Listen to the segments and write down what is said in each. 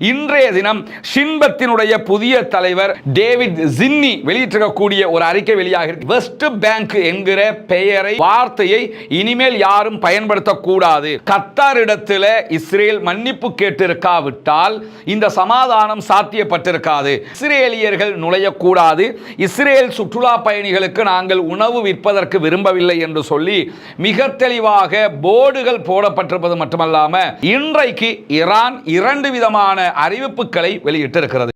இன்றைய தினம் ஷின்பத்தினுடைய புதிய தலைவர் டேவிட் ஜின்னி வெளியிட்டிருக்கக்கூடிய ஒரு அறிக்கை வெளியாக இருக்கு. வெஸ்ட் பேங்க் என்கிற பெயரை வார்த்தையை இனிமேல் யாரும் பயன்படுத்தக்கூடாது. கத்தாரிடத்தில் இஸ்ரேல் மன்னிப்பு கேட்டிருக்காவிட்டால் இந்த சமாதானம் சாத்தியப்பட்டிருக்காது. இஸ்ரேலியர்கள் நுழையக்கூடாது. இஸ்ரேல் சுற்றுலா பயணிகளுக்கு நாங்கள் உணவு விற்பதற்கு விரும்பவில்லை என்று சொல்லி மிக தெளிவாக போர்டுகள் போடப்பட்டிருப்பது மட்டுமல்லாமல் இன்றைக்கு ஈரான் இரண்டு விதமான அறிவிப்புகளை வெளியிட்டிருக்கிறது.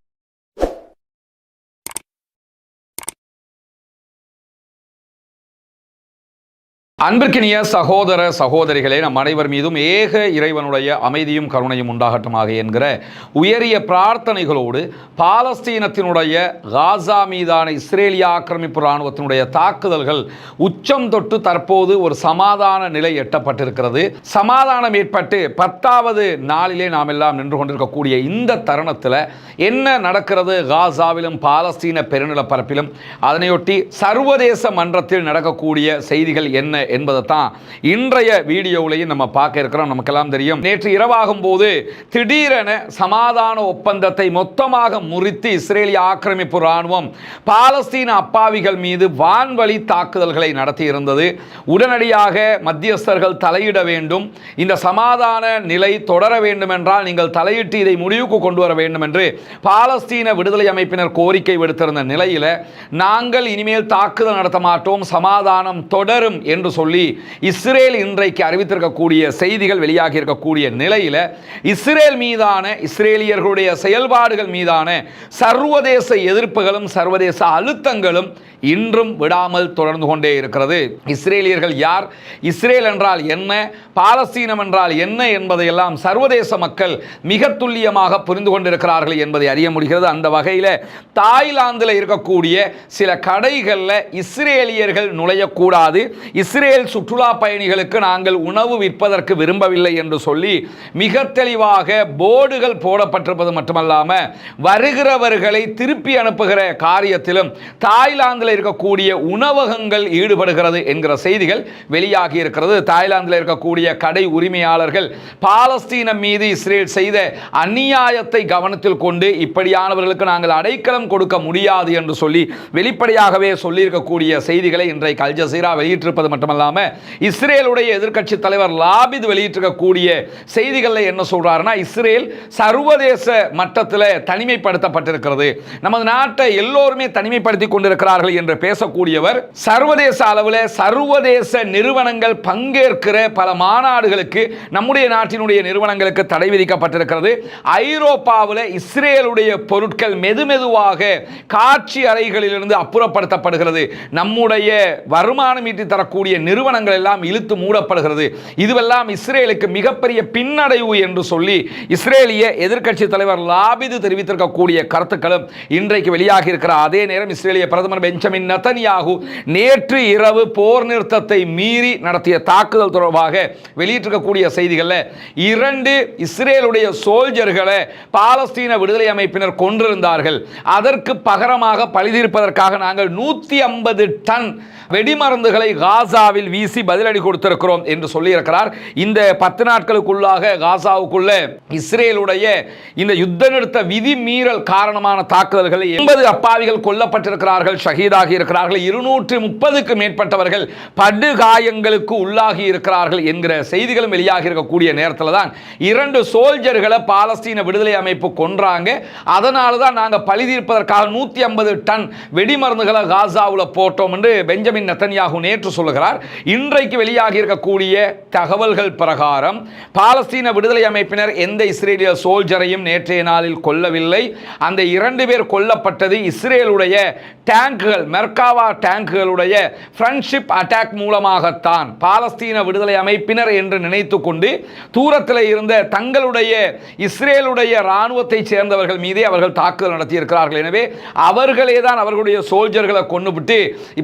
அன்பிற்கினிய சகோதர சகோதரிகளே நம் அனைவர் மீதும் ஏக இறைவனுடைய அமைதியும் கருணையும் உண்டாகட்டுமாக என்கிற உயரிய பிரார்த்தனைகளோடு பாலஸ்தீனத்தினுடைய காசா மீதான இஸ்ரேலிய ஆக்கிரமிப்பு இராணுவத்தினுடைய தாக்குதல்கள் உச்சம் தொட்டு தற்போது ஒரு சமாதான நிலை எட்டப்பட்டிருக்கிறது. சமாதானம் ஏற்பட்டு பத்தாவது நாளிலே நாம் எல்லாம் நின்று கொண்டிருக்கக்கூடிய இந்த தருணத்தில் என்ன நடக்கிறது? காசாவிலும் பாலஸ்தீன பெருநிலப்பரப்பிலும். அதனையொட்டி சர்வதேச மன்றத்தில் நடக்கக்கூடிய செய்திகள் என்ன என்பதை தான் இன்றைய வீடியோவிலையும் நம்ம பார்க்க இருக்கிறோம். நமக்கெல்லாம் தெரியும். நேற்று இரவாகும் போது திடீரென சமாதான ஒப்பந்தத்தை மொத்தமாக முறித்து இஸ்ரேலிய ஆக்கிரமிப்பு இராணுவம் பாலஸ்தீன அப்பாவிகள் மீது வான்வழி தாக்குதல்களை நடத்தியிருந்தது. உடனடியாக மத்தியஸ்தர்கள் தலையிட வேண்டும். இந்த சமாதான நிலை தொடர வேண்டும் என்றால் நீங்கள் தலையிட்டு இதை முடிவுக்கு கொண்டு வர வேண்டும் என்று பாலஸ்தீன விடுதலை அமைப்பினர் கோரிக்கை விடுத்திருந்த நிலையில் நாங்கள் இனிமேல் தாக்குதல் நடத்த மாட்டோம். சமாதானம் தொடரும் என்று சொல்லி இஸ்ரேல் இன்றைக்கு அறிவித்திருக்கக்கூடிய செய்திகள் வெளியாகி இருக்கக்கூடிய நிலையில் இஸ்ரேல் மீதான இஸ்ரேலியர்களுடைய செயல்பாடுகள் மீதான சர்வதேச எதிர்ப்புகளும் சர்வதேச அழுத்தங்களும் இன்றும் விடாமல் தொடர்ந்து கொண்டே இருக்கிறது. இஸ்ரேலியர்கள் யார்? இஸ்ரேல் என்றால் என்ன? பாலஸ்தீனம் என்றால் என்ன என்பதையெல்லாம் சர்வதேச மக்கள் மிக துல்லியமாக புரிந்து கொண்டிருக்கிறார்கள் என்பதை அறிய முடிகிறது. அந்த வகையில் தாய்லாந்தில் இருக்கக்கூடிய சில கடைகளில் இஸ்ரேலியர்கள் நுழையக்கூடாது. இஸ்ரேல் சுற்றுலா பயணிகளுக்கு நாங்கள் உணவு விற்பதற்கு விரும்பவில்லை என்று சொல்லி மிக தெளிவாக போர்டுகள் போடப்பட்டிருப்பது மட்டுமல்லாமல் வருகிறவர்களை திருப்பி அனுப்புகிற காரியத்திலும் தாய்லாந்தில் இருக்கக்கூடிய உணவகங்கள் ஈடுபடுகிறது என்கிற செய்திகள் வெளியாகி இருக்கிறது. தாய்லாந்தில் இருக்கக்கூடிய கடை உரிமையாளர்கள் பாலஸ்தீனம் மீது இஸ்ரேல் செய்த அநியாயத்தை கவனத்தில் கொண்டு இப்படியானவர்களுக்கு நாங்கள் அடைக்கலம் கொடுக்க முடியாது என்று சொல்லி வெளிப்படையாகவே சொல்லியிருக்கக்கூடிய செய்திகளை இன்றைக்கு அல்ஜசீரா வெளியிட்டிருப்பது மட்டுமல்ல இல்லாமல் இஸ்ரேலுடைய எதிர்க்கட்சி தலைவர் லாபித் வெளியிட்டிருக்கக்கூடிய செய்திகளில் என்ன சொல்கிறாருன்னா இஸ்ரேல் சர்வதேச மட்டத்தில் தனிமைப்படுத்தப்பட்டிருக்கிறது. நமது நாட்டை எல்லோருமே தனிமைப்படுத்தி கொண்டிருக்கிறார்கள் என்று பேசக்கூடியவர் சர்வதேச அளவில் சர்வதேச நிறுவனங்கள் பங்கேற்கிற பல மாநாடுகளுக்கு நம்முடைய நாட்டினுடைய நிறுவனங்களுக்கு தடை விதிக்கப்பட்டிருக்கிறது. ஐரோப்பாவில் இஸ்ரேலுடைய பொருட்கள் மெதுமெதுவாக காட்சி அறைகளிலிருந்து அப்புறப்படுத்தப்படுகிறது. நம்முடைய வருமானம் ஈட்டி தரக்கூடிய நிறுவனங்கள் எல்லாம் இழுத்து மூடப்படுகிறது. இதுவெல்லாம் இஸ்ரேலுக்கு மிகப்பெரிய பின்னடைவு என்று சொல்லி இஸ்ரேலிய எதிர்க்கட்சி தலைவர் லாபிது தெரிவித்திருக்கக்கூடிய கருத்துக்களும் இன்றைக்கு வெளியாகி இருக்கிற அதே நேரம் இஸ்ரேலிய பிரதமர் பெஞ்சமின் நத்தனியாகு நேற்று இரவு போர் நிறுத்தத்தை மீறி நடத்திய தாக்குதல் தொடர்பாக வெளியிட்டிருக்கக்கூடிய செய்திகளில் இரண்டு இஸ்ரேலுடைய சோல்ஜர்களை பாலஸ்தீன விடுதலை அமைப்பினர் கொன்றிருந்தார்கள். அதற்கு பகரமாக பழிதீர்ப்பதற்காக நாங்கள் நூற்றி ஐம்பது டன் வெடிமருந்துகளை காசாவில் காசாவில் வீசி பதிலடி கொடுத்திருக்கிறோம் என்று சொல்லியிருக்கிறார். இந்த பத்து நாட்களுக்குள்ளாக காசாவுக்குள்ள இஸ்ரேலுடைய இந்த யுத்த நிறுத்த விதி மீறல் காரணமான தாக்குதல்களில் எண்பது அப்பாவிகள் கொல்லப்பட்டிருக்கிறார்கள் ஷஹீதாகி இருக்கிறார்கள் இருநூற்று முப்பதுக்கு மேற்பட்டவர்கள் படுகாயங்களுக்கு உள்ளாகி இருக்கிறார்கள் என்கிற செய்திகளும் வெளியாகி இருக்கக்கூடிய நேரத்தில் தான் இரண்டு சோல்ஜர்களை பாலஸ்தீன விடுதலை அமைப்பு கொன்றாங்க. அதனால தான் நாங்கள் பழி தீர்ப்பதற்காக நூற்றி ஐம்பது டன் வெடிமருந்துகளை காசாவில் போட்டோம் என்று பெஞ்சமின் நத்தன்யாகு நேற்று சொல்லுகிறார். இன்றைக்கு வெளியாகி இருக்கக்கூடிய தகவல்கள் பிரகாரம் பாலஸ்தீன விடுதலை அமைப்பினர் எந்த இஸ்ரேலிய சோல்ஜரையும் நேற்றைய நாளில் கொல்லவில்லை. அந்த இரண்டு பேர் கொல்லப்பட்டது இஸ்ரேலுடைய டேங்குகள் மெர்காவா டேங்குகளுடைய ஃப்ரெண்ட்ஷிப் அட்டாக் மூலமாகத்தான். பாலஸ்தீன விடுதலை அமைப்பினர் என்று நினைத்து கொண்டு தூரத்தில் இருந்த தங்களுடைய இஸ்ரேலுடைய இராணுவத்தைச் சேர்ந்தவர்கள் மீதே அவர்கள் தாக்குதல் நடத்தியிருக்கிறார்கள். எனவே அவர்களே தான் அவர்களுடைய சோல்ஜர்களை கொண்டுவிட்டு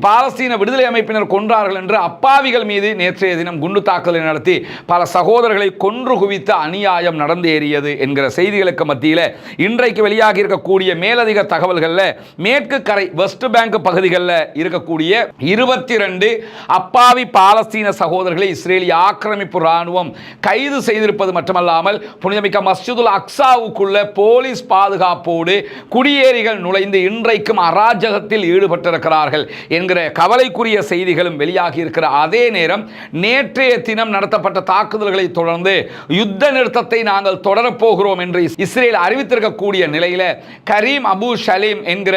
பாலஸ்தீன விடுதலை அமைப்பினர் கொன்றார்கள் என்று அப்பாவிகள் மீது நேற்றைய தினம் குண்டு தாக்குதலை நடத்தி பல சகோதரர்களை கொன்று குவித்த அநியாயம் நடந்தேறியது என்கிற செய்திகளுக்கு மத்தியில் இன்றைக்கு வெளியாகி இருக்கக்கூடிய மேலதிக தகவல்களில் மேற்கு கரை வெஸ்ட் பேங்க் பகுதிகளில் இருக்கக்கூடிய இருபத்தி ரெண்டு அப்பாவி பாலஸ்தீன சகோதரர்களை இஸ்ரேலிய ஆக்கிரமிப்பு ராணுவம் கைது செய்திருப்பது மட்டுமல்லாமல் புனிதமிக்க மஸ்ஜிதுல் அக்ஸாவுக்குள்ள போலீஸ் பாதுகாப்போடு குடியேறிகள் நுழைந்து இன்றைக்கும் அராஜகத்தில் ஈடுபட்டிருக்கிறார்கள் என்கிற கவலைக்குரிய செய்திகளும் வெளியாகி இருக்கிற அதே நேரம் நேற்றைய தினம் நடத்தப்பட்ட தாக்குதல்களை தொடர்ந்து யுத்த நிறுத்தத்தை நாங்கள் தொடரப்போகிறோம் என்று இஸ்ரேல் அறிவித்திருக்கக்கூடிய நிலையில் கரீம் அபு ஷலீம் என்கிற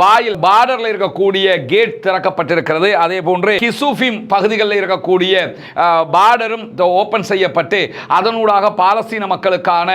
வாயில் பார்டரில் இருக்கக்கூடிய கேட் திறக்கப்பட்டிருக்கிறது. அதே போன்று கிசுஃபிம் பகுதிகளில் இருக்கக்கூடிய பார்டரும் ஓபன் செய்யப்பட்டு அதனூடாக பாலஸ்தீன மக்களுக்கான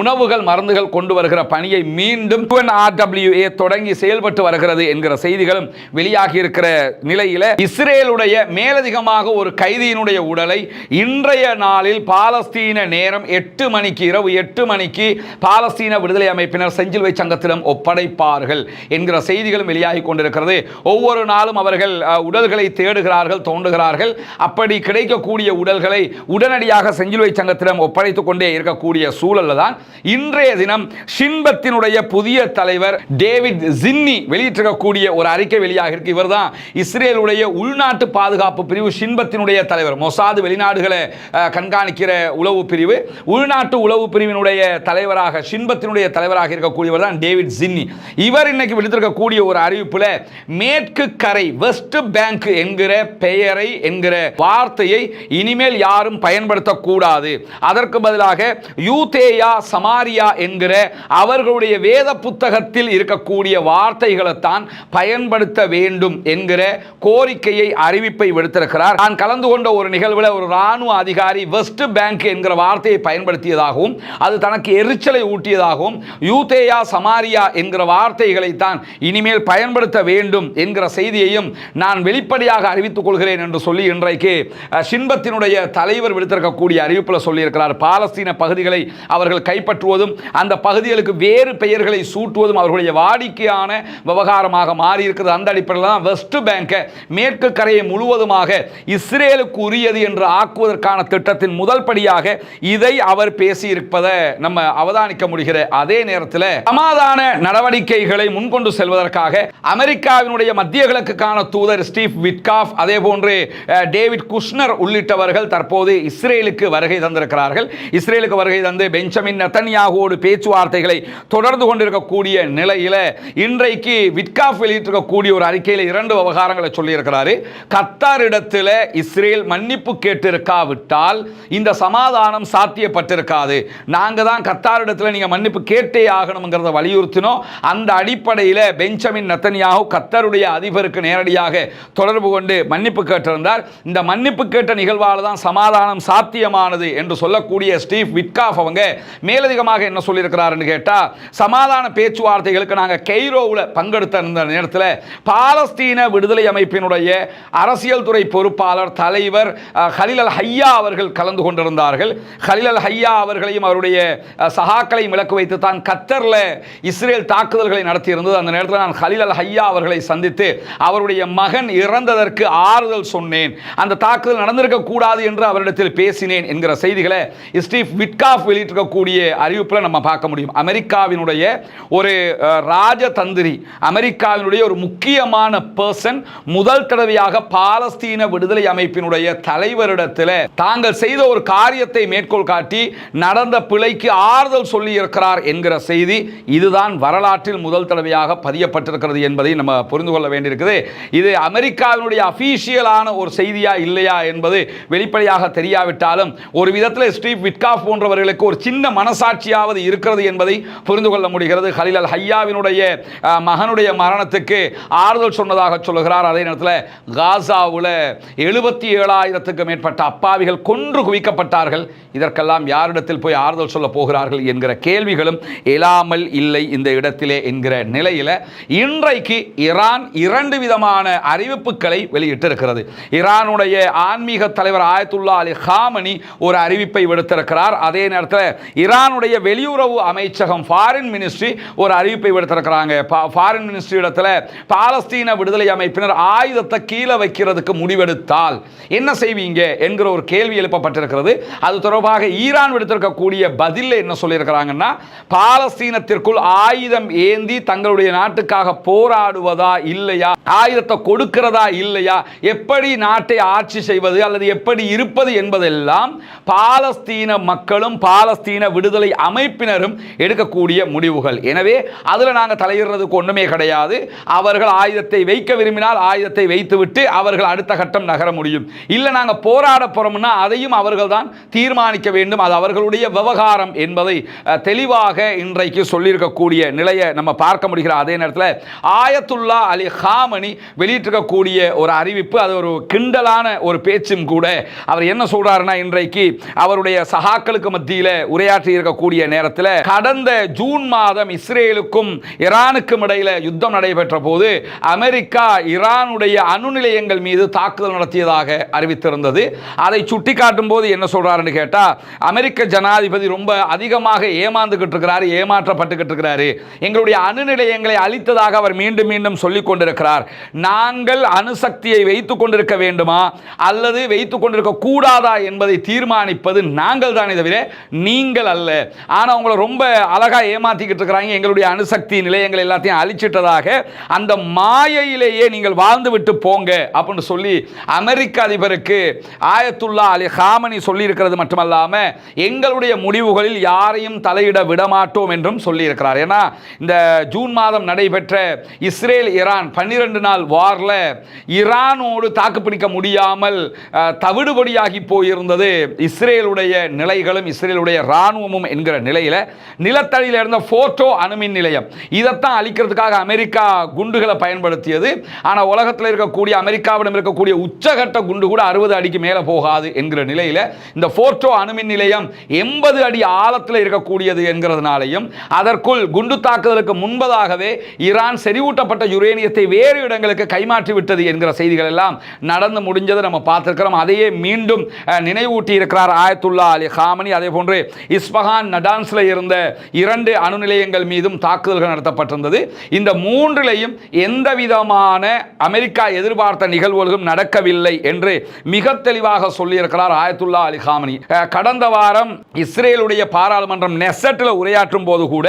உணவுகள் மருந்துகள் கொண்டு வருகிற பணியை மீண்டும் ஆர்டபிள்யூஏ தொடங்கி செயல்பட்டு வருகிறது என்கிற செய்திகளும் வெளியாகி இருக்கிற நிலையில் இஸ்ரேலுடைய மேலதிகமாக ஒரு கைதியினுடைய உடலை இன்றைய நாளில் பாலஸ்தீன நேரம் எட்டு மணிக்கு இரவு எட்டு மணிக்கு பாலஸ்தீன விடுதலை அமைப்பினர் செஞ்சிலுவை சங்கத்திடம் ஒப்படைப்பார்கள் என்கிற செய்திகளும் வெளியாகி கொண்டிருக்கிறது. ஒவ்வொரு நாளும் அவர்கள் உடல்களை தேடுகிறார்கள் தோண்டுகிறார்கள். அப்படி கிடைக்கக்கூடிய உடல்களை உடனடியாக செஞ்சிலுவை சங்கத்திடம் ஒப்படைத்துக் கொண்டே இருக்கக்கூடிய சூழல்ல தான் இன்றைய தினம் ஷின்பத்தினுடைய புதிய தலைவர் டேவிட் ஜின்னி வெளியிட்டிருக்கக்கூடிய ஒரு அறிக்கை வெளியாக இருக்கு இவர்தான் இஸ்ரேலுடைய உள்நாட்டு பாதுகாப்பு பாதுகாப்பு பிரிவு ஷின்பத்தினுடைய தலைவர். மொசாது வெளிநாடுகளை கண்காணிக்கிற உளவு பிரிவு. உள்நாட்டு உளவு பிரிவினுடைய தலைவராக ஷின்பத்தினுடைய தலைவராக இருக்கக்கூடியவர் தான் டேவிட் ஜின்னி. இவர் இன்னைக்கு விடுத்திருக்கக்கூடிய ஒரு அறிவிப்பில் மேற்கு கரை வெஸ்ட் பேங்க் என்கிற பெயரை என்கிற வார்த்தையை இனிமேல் யாரும் பயன்படுத்தக்கூடாது. அதற்கு பதிலாக யூதேயா சமாரியா என்கிற அவர்களுடைய வேத புத்தகத்தில் இருக்கக்கூடிய வார்த்தைகளைத்தான் பயன்படுத்த வேண்டும் என்கிற கோரிக்கையை அறிவிப்பை விடுத்திருக்கிறார் நான் கலந்து கொண்ட ஒரு நிகழ்வில் ஒரு ராணுவ அதிகாரி வெஸ்ட் பேங்க் என்கிற வார்த்தையை பயன்படுத்தியதாகவும் அது தனக்கு எரிச்சலை ஊட்டியதாகவும் யூதேயா சமாரியா என்கிற வார்த்தைகளைத்தான் இனிமேல் பயன்படுத்த வேண்டும் என்கிற செய்தியையும் நான் வெளிப்படையாக அறிவித்துக் கொள்கிறேன் என்று சொல்லி இன்றைக்கு சின்பத்தினுடைய தலைவர் விடுத்திருக்கக்கூடிய அறிவிப்பில் சொல்லியிருக்கிறார். பாலஸ்தீன பகுதிகளை அவர்கள் கைப்பற்றுவதும் அந்த பகுதிகளுக்கு வேறு பெயர்களை சூட்டுவதும் அவர்களுடைய வாடிக்கையான விவகாரமாக மாறியிருக்கிறது. அந்த அடிப்படையில் தான் வெஸ்ட் பேங்கை மேற்கு கரையை முழுவதும் முழுவதுமாக இஸ்ரேலுக்கு உரியது என்று ஆக்குவதற்கான திட்டத்தின் முதல் படியாக இதை அவர் பேசியிருப்பதை நம்ம அவதானிக்க முடிகிற அதே நேரத்தில் சமாதான நடவடிக்கைகளை முன்கொண்டு செல்வதற்காக அமெரிக்காவினுடைய மத்திய கிழக்குக்கான தூதர் ஸ்டீவ் விட்காஃப் அதே போன்று டேவிட் குஷ்னர் உள்ளிட்டவர்கள் தற்போது இஸ்ரேலுக்கு வருகை தந்திருக்கிறார்கள். இஸ்ரேலுக்கு வருகை தந்து பெஞ்சமின் நெத்தன்யாகுவோடு பேச்சுவார்த்தைகளை தொடர்ந்து கொண்டிருக்கக்கூடிய நிலையில் இன்றைக்கு விட்காஃப் வெளியிட்டிருக்கக்கூடிய ஒரு அறிக்கையில் இரண்டு விவகாரங்களை சொல்லியிருக்கிறாரு. கத்தார் கத்தாரிடத்தில் இஸ்ரேல் மன்னிப்பு கேட்டிருக்காவிட்டால் இந்த சமாதானம் சாத்தியப்பட்டிருக்காது. நாங்கள் தான் கத்தாரிடத்தில் நீங்கள் மன்னிப்பு கேட்டே ஆகணுங்கிறத வலியுறுத்தினோம். அந்த அடிப்படையில் பெஞ்சமின் நத்தனியாகு கத்தருடைய அதிபருக்கு நேரடியாக தொடர்பு கொண்டு மன்னிப்பு கேட்டிருந்தார். இந்த மன்னிப்பு கேட்ட நிகழ்வால் தான் சமாதானம் சாத்தியமானது என்று சொல்லக்கூடிய ஸ்டீவ் விட்காஃப் அவங்க மேலதிகமாக என்ன சொல்லியிருக்கிறாருன்னு கேட்டால் சமாதான பேச்சுவார்த்தைகளுக்கு நாங்கள் கெய்ரோவில் பங்கெடுத்த நேரத்தில் பாலஸ்தீன விடுதலை அமைப்பினுடைய அரசியல் துறை பொறுப்பாளர் தலைவர் அஹ், ஹலில் அல் ஹையா அவர்கள் கலந்து கொண்டிருந்தார்கள். ஹலில் அல் ஹையா அவர்களையும் அவருடைய அஹ், சகாக்களையும் இலக்கு வைத்து தான் கத்தரில் இஸ்ரேல் தாக்குதல்களை நடத்தியிருந்தது. அந்த நேரத்தில் நான் ஹலில் அல் ஹையா அவர்களை சந்தித்து அவருடைய மகன் இறந்ததற்கு ஆறுதல் சொன்னேன். அந்த தாக்குதல் நடந்திருக்க கூடாது என்று அவரிடத்தில் பேசினேன் என்கிற செய்திகளை ஸ்டீவ் விட்காஃப் வெளியிட்டிருக்கக்கூடிய அறிவிப்பில் நம்ம பார்க்க முடியும். அமெரிக்காவினுடைய ஒரு அஹ், ராஜதந்திரி அமெரிக்காவினுடைய ஒரு முக்கியமான பர்சன் முதல் தடவையாக பால பாலஸ்தீன விடுதலை அமைப்பினுடைய தலைவரிடத்தில் தாங்கள் செய்த ஒரு காரியத்தை மேற்கோள் காட்டி நடந்த பிழைக்கு ஆறுதல் சொல்லி இருக்கிறார் என்கிற செய்தி இதுதான் வரலாற்றில் முதல் தடவையாக பதியப்பட்டிருக்கிறது என்பதை நம்ம புரிந்து கொள்ள வேண்டியிருக்குது. இது அமெரிக்காவினுடைய அஃபீஷியலான ஒரு செய்தியா இல்லையா என்பது வெளிப்படையாக தெரியாவிட்டாலும் ஒரு விதத்தில் ஸ்டீவ் விட்காஃப் போன்றவர்களுக்கு ஒரு சின்ன மனசாட்சியாவது இருக்கிறது என்பதை புரிந்து கொள்ள முடிகிறது. ஹலில் அல் ஹையாவினுடைய மகனுடைய மரணத்துக்கு ஆறுதல் சொன்னதாக சொல்லுகிறார். அதே நேரத்தில் காசாவில் எழுபத்தி ஏழாயிரத்துக்கு மேற்பட்ட அப்பாவிகள் கொன்று குவிக்கப்பட்டார்கள். இதற்கெல்லாம் யாரிடத்தில் போய் ஆறுதல் சொல்ல போகிறார்கள் என்கிற கேள்விகளும் எழாமல் இல்லை இந்த இடத்திலே என்கிற நிலையில் இன்றைக்கு ஈரான் இரண்டு விதமான அறிவிப்புகளை வெளியிட்டிருக்கிறது. ஈரானுடைய ஆன்மீக தலைவர் ஆயத்துல்லா அலி ஹாமனி ஒரு அறிவிப்பை விடுத்திருக்கிறார். அதே நேரத்தில் ஈரானுடைய வெளியுறவு அமைச்சகம் ஃபாரின் மினிஸ்ட்ரி ஒரு அறிவிப்பை விடுத்திருக்கிறாங்க. ஃபாரின் மினிஸ்ட்ரி இடத்துல பாலஸ்தீன விடுதலை அமைப்பினர் ஆயுதத்தை கீழே வைக்கிறதுக்கு செய்வதற்கு முடிவெடுத்தால் என்ன செய்வீங்க என்கிற ஒரு கேள்வி எழுப்பப்பட்டிருக்கிறது. அது தொடர்பாக ஈரான் விடுத்திருக்கக்கூடிய பதிலில் என்ன சொல்லியிருக்கிறாங்கன்னா பாலஸ்தீனத்திற்குள் ஆயுதம் ஏந்தி தங்களுடைய நாட்டுக்காக போராடுவதா இல்லையா? ஆயுதத்தை கொடுக்கிறதா இல்லையா? எப்படி நாட்டை ஆட்சி செய்வது அல்லது எப்படி இருப்பது என்பதெல்லாம் பாலஸ்தீன மக்களும் பாலஸ்தீன விடுதலை அமைப்பினரும் எடுக்கக்கூடிய முடிவுகள். எனவே அதில் நாங்கள் தலையிடுறதுக்கு ஒன்றுமே கிடையாது. அவர்கள் ஆயுதத்தை வைக்க விரும்பினால் ஆயுதத்தை வைத்துவிட்டு அவர்கள் அடுத்த கட்டம் நகர முடியும். இல்லை நாங்கள் போராட போறோம்னா அதையும் அவர்கள் தான் தீர்மானிக்க வேண்டும். அது அவர்களுடைய விவகாரம் என்பதை தெளிவாக இன்றைக்கு சொல்லியிருக்கக்கூடிய நிலையை நம்ம பார்க்க முடிகிற அதே நேரத்தில் ஆயத்துல்லா அலி ஹாமணி வெளியிட்டிருக்கக்கூடிய ஒரு அறிவிப்பு அது ஒரு கிண்டலான ஒரு பேச்சும் கூட. அவர் என்ன சொல்றாருன்னா இன்றைக்கு அவருடைய சகாக்களுக்கு மத்தியில் உரையாற்றி இருக்கக்கூடிய நேரத்தில் கடந்த ஜூன் மாதம் இஸ்ரேலுக்கும் ஈரானுக்கும் இடையில யுத்தம் நடைபெற்ற போது அமெரிக்கா ஈரானுடைய அணு நிலையங்கள் மீது தாக்குதல் நடத்தியதாக அறிவித்திருந்தது. அதை சுட்டிக்காட்டும் போது என்ன சொல்கிறாருன்னு கேட்டால் அமெரிக்க ஜனாதிபதி ரொம்ப அதிகமாக ஏமாந்துகிட்டு இருக்கிறாரு ஏமாற்றப்பட்டுக்கிட்டு இருக்கிறாரு. எங்களுடைய அணு நிலையங்களை அழித்ததாக அவர் மீண்டும் மீண்டும் சொல்லிக் கொண்டிருக்கிறார். நாங்கள் அணுசக்தியை வைத்துக் கொண்டிருக்க வேண்டுமா? அல்லது வைத்துக் கொண்டிருக்க கூடாதா என்பதை தீர்மானிப்பது நாங்கள் தானே தவிர நீங்கள் அல்ல. ஆனா உங்களை ரொம்ப அழகா ஏமாத்திக்கிட்டு இருக்கிறாங்க. எங்களுடைய அணுசக்தி நிலையங்கள் எல்லாத்தையும் அழிச்சிட்டதாக அந்த மாயையிலேயே நீங்கள் வாழ்ந்து விட்டு போங்க அப்படின்னு சொல்லி அமெரிக்க அதிபருக்கு ஆயத்துல்லா அலி ஹாமனி சொல்லி இருக்கிறது மட்டுமல்லாம எங்களுடைய முடிவுகளில் யாரையும் தலையிட விடமாட்டோம் என்றும் சொல்லி இருக்கிறார் ஏன்னா இந்த ஜூன் மாதம் நடைபெற்ற இஸ்ரேல் ஈரான் பன்னிரண்டு நாள் வாரில் ஈரானோடு தாக்குப்பிடிக்க முடியாமல் தவிடுபடியாகி போயிருந்தது இஸ்ரேலுடைய நிலைகளும் இஸ்ரேலுடைய இராணுவமும் என்கிற நிலையில் நிலத்தடியில் இருந்த ஃபோட்டோ அணுமின் நிலையம். இதைத்தான் அழிக்கிறதுக்காக அமெரிக்கா குண்டுகளை பயன்படுத்தியது. ஆனால் உலகத்தில் இருக்கக்கூடிய அமெரிக்காவிடம் இருக்கக்கூடிய உச்சகட்ட குண்டு கூட அறுபது அடிக்கு மேலே போகாது என்கிற நிலையில் இந்த போர்ட்டோ அணுமின் நிலையம் எண்பது அடி ஆழத்தில் இருக்கக்கூடியது என்கிறதுனாலையும் அதற்குள் குண்டு தாக்குதலுக்கு முன்பதாகவே ஈரான் செறிவூட்டப்பட்ட யுரேனியத்தை வேறு இடங்களுக்கு கைமாற்றி விட்டது என்கிற செய்திகள் எல்லாம் நடந்து முடிஞ்சதை நம்ம பார்த்திருக்கிறோம். அதையே மீண்டும் நினைவூட்டி இருக்கிறார் ஆயத்துல்லா அலி ஹாமனி. அதே போன்று இஸ்பஹான் நடான்ஸில் இருந்த இரண்டு அணு நிலையங்கள் மீதும் தாக்குதல்கள் நடத்தப்பட்டிருந்தது. இந்த மூன்றிலையும் எந்த விதமான அமெரிக்கா எதிர்பார்த்த நிகழ்வுகளும் ஒன்றும் நடக்கவில்லை என்று மிக தெளிவாக சொல்லியிருக்கிறார் ஆயத்துல்லா அலி ஹாமனி. கடந்த வாரம் இஸ்ரேலுடைய பாராளுமன்றம் நெசட்டில் உரையாற்றும் போது கூட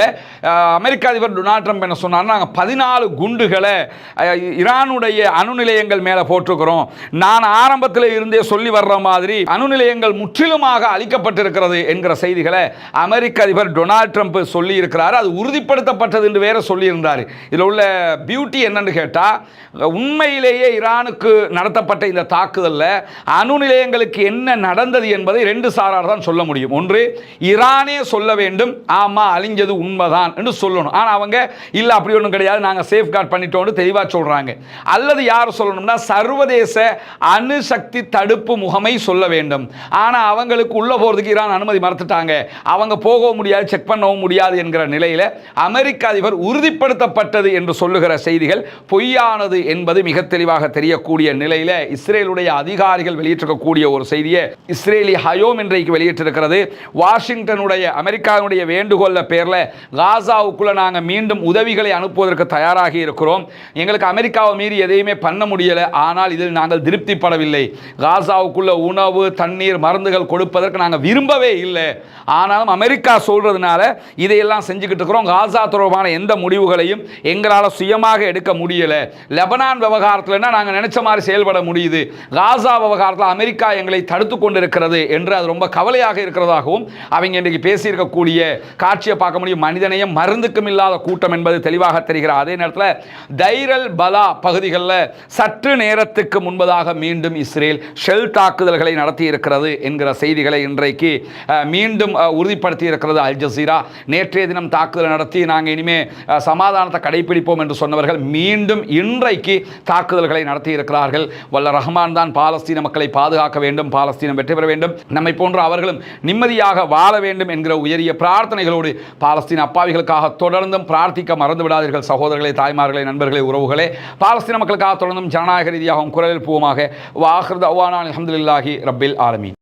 அமெரிக்க அதிபர் டொனால்ட் ட்ரம்ப் என்ன சொன்னார் நாங்கள் பதினாலு குண்டுகளை அஹ், ஈரானுடைய அணு நிலையங்கள் மேலே போட்டிருக்கிறோம். நான் ஆரம்பத்தில் இருந்தே சொல்லி வர்ற மாதிரி அணு நிலையங்கள் முற்றிலுமாக அழிக்கப்பட்டிருக்கிறது என்கிற செய்திகளை அமெரிக்க அதிபர் டொனால்ட் ட்ரம்ப் சொல்லி இருக்கிறார் அது உறுதிப்படுத்தப்பட்டது என்று வேற சொல்லியிருந்தார். இதில் உள்ள பியூட்டி என்னன்னு கேட்டால் உண்மையிலேயே ஈரானுக்கு நடத்தப்பட்ட இந்த தாக்குதலில் அணு நிலையங்களுக்கு என்ன நடந்தது என்பதை ரெண்டு சாரார் தான் சொல்ல முடியும். ஒன்று ஈரானே சொல்ல வேண்டும். ஆமாம் அழிஞ்சது உண்மைதான் என்று சொல்லணும். ஆனால் அவங்க இல்லை அப்படி ஒன்றும் கிடையாது. நாங்கள் சேஃப்கார்ட் பண்ணிட்டோம்னு தெளிவாக சொல்கிறாங்க அல்லது யார் சொல்லணும்னா சர்வதேச அணுசக்தி தடுப்பு முகமை சொல்ல வேண்டும். ஆனால் அவங்களுக்கு உள்ளே போகிறதுக்கு ஈரான் அனுமதி மறுத்துட்டாங்க. அவங்க போகவும் முடியாது செக் பண்ணவும் முடியாது என்கிற நிலையில் அமெரிக்க அதிபர் உறுதிப்படுத்தப்பட்டது என்று சொல்லுகிற செய்திகள் பொய்யானது என்பது மிக தெளிவாக தெரியக்கூடிய நிலையில் இஸ்ரேலுடைய அதிகாரிகள் வெளியிட்டிருக்கக்கூடிய ஒரு செய்தியை இஸ்ரேலி ஹயோம் இன்றைக்கு வெளியிட்டிருக்கிறது. வாஷிங்டனுடைய அமெரிக்காவுடைய வேண்டுகோள பேரில் காசாவுக்குள்ள நாங்கள் மீண்டும் உதவிகளை அனுப்புவதற்கு தயாராகி இருக்கிறோம். எங்களுக்கு அமெரிக்காவை மீறி எதையுமே பண்ண முடியலை. ஆனால் இதில் நாங்கள் திருப்திப்படவில்லை. காசாவுக்குள்ள உணவு தண்ணீர் மருந்துகள் கொடுப்பதற்கு நாங்கள் விரும்பவே இல்லை. ஆனாலும் அமெரிக்கா சொல்றதுனால இதையெல்லாம் செஞ்சுக்கிட்டு இருக்கிறோம். காசா தொடர்பான எந்த முடிவுகளையும் எங்களால் சுயமாக எடுக்க முடியலை. லெபனான் விவகாரத்தில்னா நாங்கள் நினைச்ச மாதிரி செயல்பட முடியுது. காசா விவகாரத்தில் அமெரிக்கா எங்களை தடுத்து கொண்டிருக்கிறது என்று அது ரொம்ப கவலையாக இருக்கிறதாகவும் அவங்க இன்றைக்கு பேசியிருக்கக்கூடிய காட்சியை பார்க்க முடியும். மனிதனையும் மருந்துக்கும் இல்லாத கூட்டம் என்பது தெளிவாக தெரிகிறது. அதே நேரத்தில் தைரல் பலா பகுதிகளில் சற்று நேரத்துக்கு முன்பதாக மீண்டும் இஸ்ரேல் ஷெல் தாக்குதல்களை நடத்தி இருக்கிறது என்கிற செய்திகளை இன்றைக்கு மீண்டும் உறுதிப்படுத்தி இருக்கிறது அல் ஜசீரா நேற்றைய தினம் தாக்குதல் நடத்தி நாங்கள் இனிமே சமாதானத்தை கடைபிடிப்போம் என்று சொன்னவர்கள் மீண்டும் இன்றைக்கு தாக்குதல்களை நடத்தி இருக்கிறார்கள் வல்ல ரஹ்மான் தான் பாலஸ்தீன மக்களை பாதுகாக்க வேண்டும் பாலஸ்தீனம் வெற்றி பெற வேண்டும். நம்மை போன்ற அவர்களும் நிம்மதியாக வாழ வேண்டும் என்கிற உயரிய பிரார்த்தனைகளோடு பாலஸ்தீன அப்பாவிகளுக்காக தொடர்ந்தும் பிரார்த்திக்க மறந்து விடாதீர்கள். சகோதரர்களே தாய்மார்களே நண்பர்களே உறவுகளே பாலஸ்தீன மக்களுக்காக தொடர்ந்தும் ஜனநாயக ரீதியாகவும் குரலில் பூவமாக வாஹர் அவ்வானா அலமதுல்லாஹி ரப்பில் ஆலமீன்.